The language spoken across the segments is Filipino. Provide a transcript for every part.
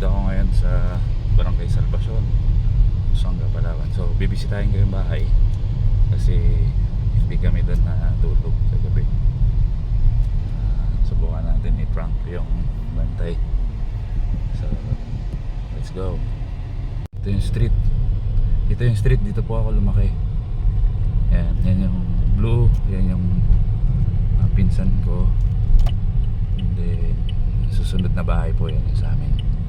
Nandito ako ngayon sa Barangay Salvacion, Sangga, Palawan. So, bibisitahin ko yung bahay kasi hindi kami doon na tulog sa gabi. Ah, subukan natin ni Frank yung bantay. So, let's go. Ito yung street. Ito yung street, dito po ako lumaki. Yan, yan yung blue, yan yung ah, pinsan ko. And then, susunod na bahay po yan sa amin.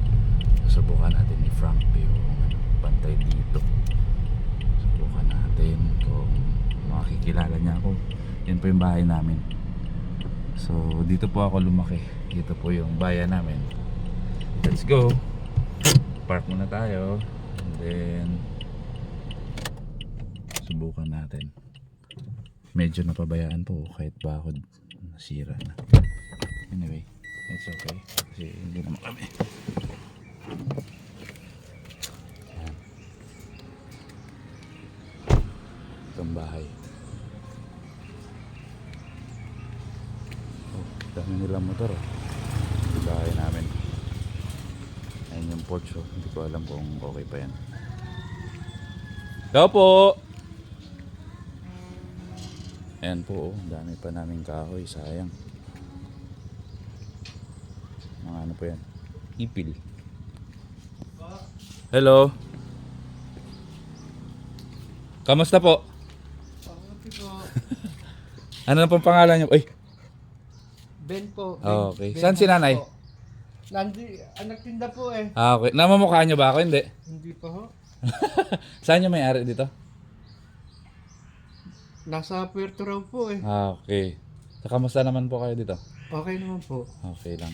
Susubukan natin ni Frank yung ano, bantay dito. Subukan natin kung makikilala niya ako. Yan po yung bahay namin. So, dito po ako lumaki. Dito po yung bayan namin. Let's go. Park muna tayo. And then, subukan natin. Medyo napabayaan po kahit bakod nasira na. Anyway, it's okay. Kasi hindi naman kami. Ayan. Itong bahay. Oh, dami nilang motor oh. Bahay namin. Ayan yung porch oh. Hindi ko alam kung okay pa yan. Ciao po! Ayan po oh. Dami pa namin kahoy. Sayang. Mga ano po yan? Ipil. Hello. Kamusta po? Ano na pong pangalan niyo? Ay, Ben po. Ah, okay. Saan si nanay? po. Nandi, anak tinda po eh. ah, okay. Namamukha niyo ba ako? Hindi. Hindi pa ho. Saan niyo may-ari dito? Nasa Puerto raw po eh. Ah, okay. So, kamusta naman po kayo dito? Okay naman po. Okay lang.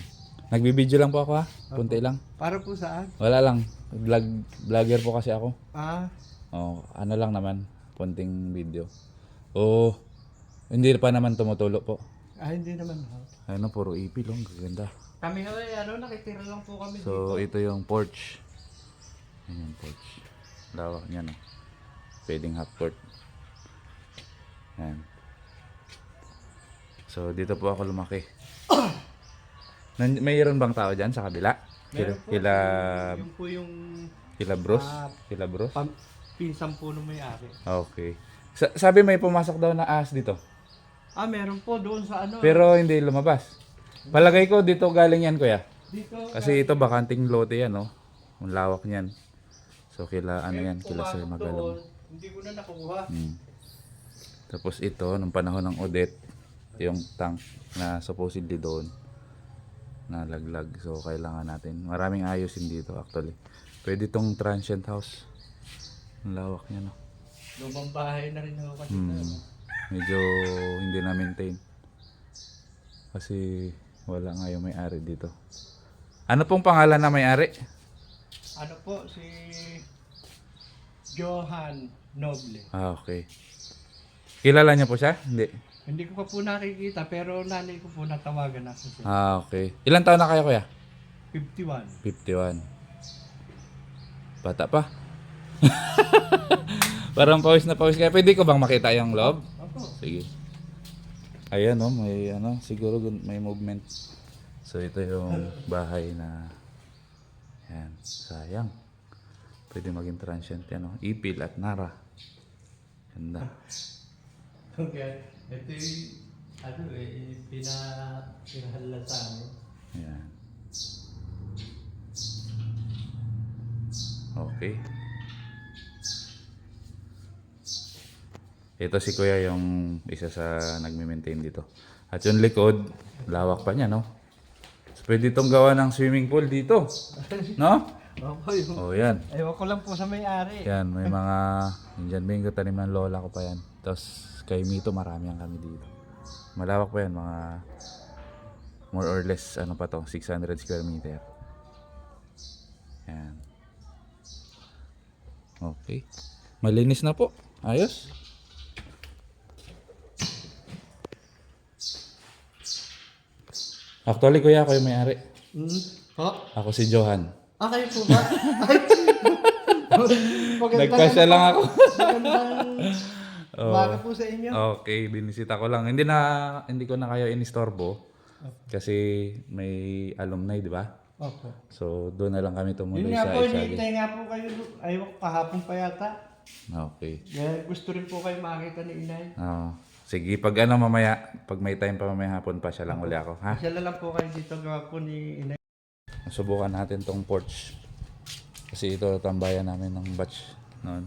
Nagbibideo lang po ako ha? Punti lang. Para po saan? Wala lang. Vlog, vlogger po kasi ako. Ah, Oh, ano lang naman. Punting video. Oh, hindi pa naman tumutulo po. ah hindi naman ho. Ano, puro ipil. Oh, ang gaganda. Kami ho eh, ano, nakitira lang po kami dito. So, ito yung porch. Yan yung porch. Lawak niya, no? Pwedeng half court. Yan. So, dito po ako lumaki. Nan mayroon bang tao dyan sa kabila? Kila, Meron po. kila, Yung po yung kila bros? Ah. Kila bros? pam, pinsan po ng may-ari. Okay. Sa- sabi may pumasok daw na ahas dito. Ah, meron po doon sa ano. Pero hindi lumabas. Palagay ko dito galing yan, kuya. dito. Kasi ito bakanting lote yan, no? Ang lawak niyan. So, kila ano yan, kila Sir pumasok Magalong. Hindi ko na nakuha. Mm. Tapos ito, nung panahon ng Odette, yung tank na supposedly doon, nalaglag. So, kailangan natin. Maraming ayusin dito actually. Pwede itong transient house. Ang lawak niya, no? Lumang bahay na rin ako kasi. Hmm. Medyo hindi na maintain. Kasi wala nga yung may-ari dito. Ano pong pangalan na may-ari? Ano po, si Johan Noble. Ah, okay. Kilala niya po siya? Hindi. Hindi ko pa po nakikita pero nanay ko po natawagan na siya. Ah, okay. Ilan taon na kayo kuya? 51. 51. Bata pa. Parang pawis na pawis kaya. Pwede ko bang makita yung loob? Opo. Sige. Ayan oh, may ano, siguro may movement. So ito yung bahay na yan, sayang. Pwede maging transient yan oh. Ipil at Nara. Ganda. Okay. Ito yung, ano eh, pina, pinahalala sa amin. Yan. Okay. Ito si Kuya yung isa sa nagme-maintain dito. At yung likod, lawak pa niya, no? So, pwede itong gawa ng swimming pool dito. No? Opo, yung, Oh, yan. ewan ko lang po sa may-ari. Yan, may mga, dyan may tanim ng lola ko pa yan. Tapos kay Mito, marami ang kami dito. Malawak pa yan, mga more or less, ano pa to, 600 square meter. Yan. Okay. Malinis na po. Ayos. Actually, kuya, ako yung may-ari. Hmm? Po? Ako si Johan. Ah, kayo po ba? Nagpasya lang ako. Magandang Oo. umaga po sa inyo. Okay, binisita ko lang. Hindi na hindi ko na kayo inistorbo kasi may alumni, di ba? Opo. So doon na lang kami Yun tumuloy nga sa po, Echagi. hinihintay nga po kayo. Ayaw kahapon pa yata. Okay. Kaya gusto rin po kayo makita ni inay. Oo. sige, pag ano mamaya, pag may time pa mamaya hapon pa siya lang uli ako, ha? Siya lang po kayo dito gawa po ni inay. Subukan natin tong porch. Kasi ito tambayan namin ng batch noon.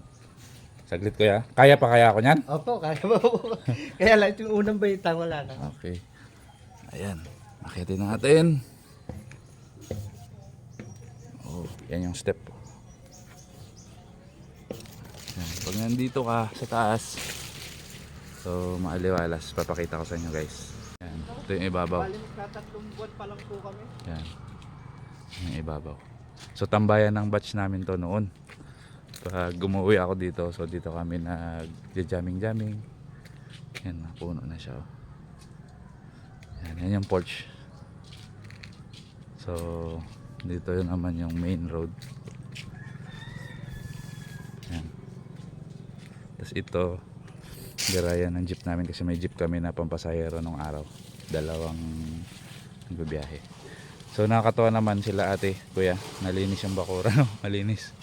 Saglit ko ya. Kaya pa kaya ako niyan? Opo, kaya po. kaya lang yung unang baitang wala na. Okay. Ayan. Akitin natin. Oh, yan yung step. Yan. Pag nandito ka sa taas, so maaliwalas. Papakita ko sa inyo guys. Yan. Ito yung ibabaw. Magtatatlong buwan pa lang po kami. Yan. Yung ibabaw. So tambayan ng batch namin to noon. Pag gumuwi ako dito, so dito kami nag-jamming-jamming. Yan, puno na siya. oh. Yan, yan yung porch. So, dito yun naman yung main road. Yan. Tapos ito, garayan ng jeep namin kasi may jeep kami na pampasahero nung araw. Dalawang nagbibiyahe. So nakakatuwa naman sila ate, kuya. Nalinis yung bakura, no? Malinis.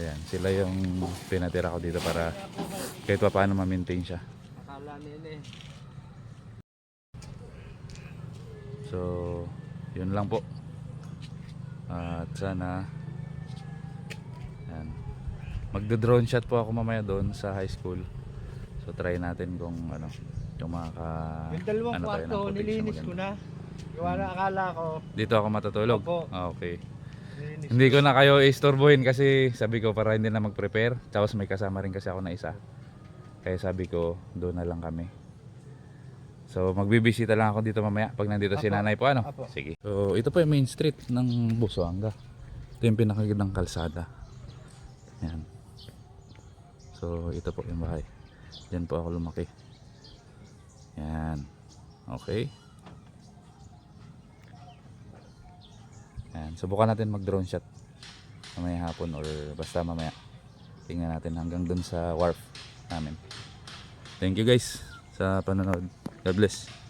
Ayan, sila yung pinatira ko dito para kahit pa paano ma-maintain siya. Eh. So, yun lang po. At sana yan. Magdo-drone shot po ako mamaya doon sa high school. So try natin kung ano, yung makaka Yung dalawang ano kwarto, nilinis ko na. Gawa na akala ko. Dito ako matutulog. Opo. Ah, okay. Hindi ko na kayo istorbohin kasi sabi ko para hindi na mag-prepare. Tapos may kasama rin kasi ako na isa. Kaya sabi ko, doon na lang kami. So magbibisita lang ako dito mamaya pag nandito si Apo. nanay po ano. Apo. Sige. So ito po yung main street ng Busuanga. Ito yung pinakagandang kalsada. Yan. So ito po yung bahay. Diyan po ako lumaki. Yan. Okay. Yan. Subukan natin mag-drone shot mamaya hapon or basta mamaya. Tingnan natin hanggang dun sa wharf namin. Thank you guys sa panonood. God bless.